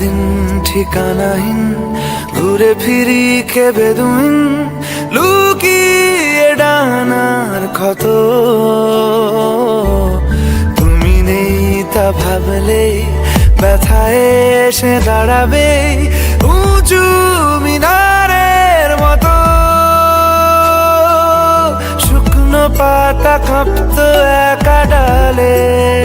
সারাদিন ঠিকানাহীন, ঘুরে ফিরি কে বেদুইন, লুকিয়ে ডানার ক্ষত। তুমি নেই তা ভাবলে, ব্যথায় এসে দাঁড়াবে উঁচু মিনারের মতো। শুকনো পাতা কাঁপতো একা ডালে।